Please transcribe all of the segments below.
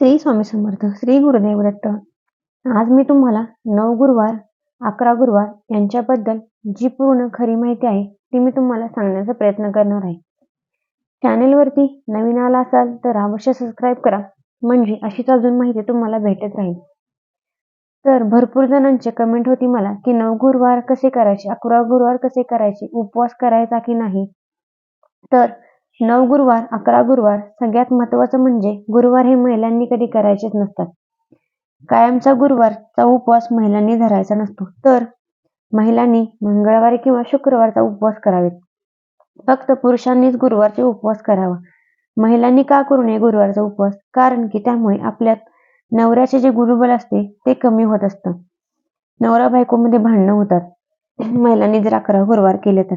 श्री स्वामी समर्थ श्री गुरुदेव दत्त. आज मी तुम्हाला नऊ गुरुवार अकरा गुरुवार यांच्याबद्दल जी पूर्ण खरी माहिती आहे ती मी तुम्हाला सांगण्याचा प्रयत्न करणार आहे. चॅनेलवरती नवीन आला असाल तर अवश्य सबस्क्राईब करा. म्हणजे अशीच अजून माहिती तुम्हाला भेटत राहील. तर भरपूर जणांचे कमेंट होती मला की नऊ गुरुवार कसे करायचे अकरा गुरुवार कसे करायचे उपवास करायचा की नाही? तर नऊ गुरुवार अकरा गुरुवार सगळ्यात महत्वाचं म्हणजे गुरुवार हे महिलांनी कधी करायचेच नसतात. कायमचा गुरुवारचा उपवास महिलांनी धरायचा नसतो. तर महिलांनी मंगळवारी किंवा शुक्रवारचा उपवास करावेत. फक्त पुरुषांनीच गुरुवारचे उपवास करावा. महिलांनी का करू नये गुरुवारचा उपवास? कारण की त्यामुळे आपल्यात नवऱ्याचे जे गुरुबल असते ते कमी होत असतं. नवरा बायकोमध्ये भांडणं होतात. महिलांनी जर अकरा गुरुवार केले तर.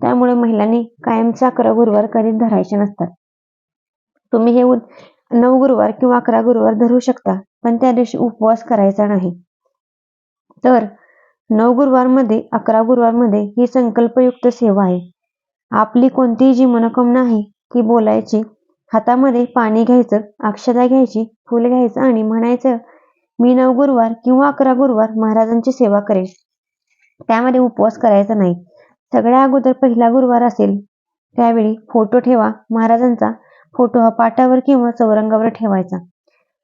त्यामुळे महिलांनी कायमचे अकरा गुरुवार कधीच धरायचे नसतात. तुम्ही हे नऊ गुरुवार किंवा अकरा गुरुवार धरू शकता पण त्या दिवशी उपवास करायचा नाही. तर नऊ गुरुवारमध्ये अकरा गुरुवारमध्ये ही संकल्पयुक्त सेवा आहे. आपली कोणतीही जी मनोकामना आहे ती बोलायची हातामध्ये पाणी घ्यायचं अक्षता घ्यायची फुल घ्यायचं आणि म्हणायचं मी नऊ गुरुवार किंवा अकरा गुरुवार महाराजांची सेवा करेन. त्यामध्ये उपवास करायचा नाही. सगळ्या अगोदर पहिला गुरुवार असेल त्यावेळी फोटो ठेवा महाराजांचा फोटो हा पाटावर किंवा चौरंगावर ठेवायचा.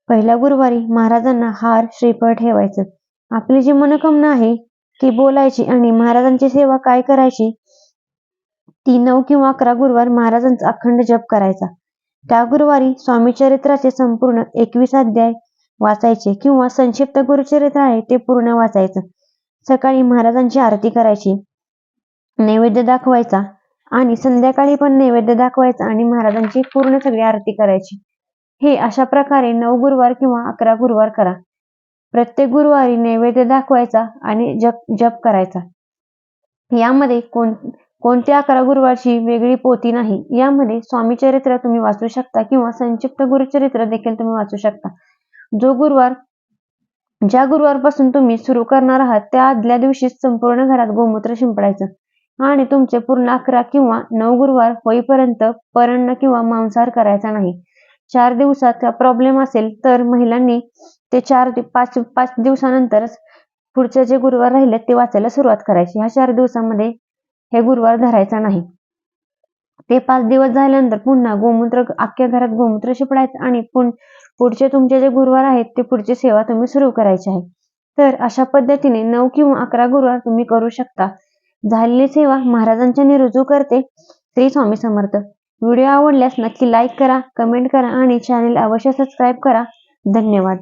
पहिल्या गुरुवारी महाराजांना हार श्रीफळ ठेवायचं. आपली जी मनोकामना आहे ती बोलायची आणि महाराजांची सेवा काय करायची ती नऊ किंवा अकरा गुरुवार महाराजांचा अखंड जप करायचा. त्या गुरुवारी स्वामी चरित्राचे संपूर्ण एकवीस अध्याय वाचायचे किंवा संक्षिप्त गुरुचरित्र आहे ते पूर्ण वाचायचं. सकाळी महाराजांची आरती करायची. नैवेद्य दाखवायचा आणि संध्याकाळी पण नैवेद्य दाखवायचा आणि महाराजांची पूर्ण सगळी आरती करायची. हे अशा प्रकारे नऊ गुरुवार किंवा अकरा गुरुवार करा. प्रत्येक गुरुवारी नैवेद्य दाखवायचा आणि जप जप करायचा. यामध्ये कोण कोणत्या अकरा गुरुवारची वेगळी पोती नाही यामध्ये स्वामी चरित्र तुम्ही वाचू शकता किंवा संक्षिप्त गुरुचरित्र देखील तुम्ही वाचू शकता. जो गुरुवार ज्या गुरुवारपासून तुम्ही सुरू करणार आहात त्या आदल्या दिवशी संपूर्ण घरात गोमूत्र शिंपडायचं. आणि तुमचे पूर्ण अकरा किंवा नऊ गुरुवार होईपर्यंत परण किंवा मांसाहार करायचा नाही. चार दिवसात प्रॉब्लेम असेल तर महिलांनी ते चार पाच पाच दिवसानंतरच पुढचे जे गुरुवार राहिले ते वाचायला सुरुवात करायची. ह्या चार दिवसामध्ये हे गुरुवार धरायचा नाही. ते पाच दिवस झाल्यानंतर पुन्हा गोमूत्र अख्ख्या घरात गोमूत्र शिपडायचं आणि पुढचे तुमचे जे गुरुवार आहेत ते पुढची सेवा तुम्ही सुरू करायची आहे. तर अशा पद्धतीने नऊ किंवा अकरा गुरुवार तुम्ही करू शकता. झालेली सेवा महाराजांच्या निरुजू करते. श्री स्वामी समर्थ. व्हिडिओ आवडल्यास नक्की लाईक करा कमेंट करा आणि चॅनेल अवश्य सबस्क्राईब करा. धन्यवाद.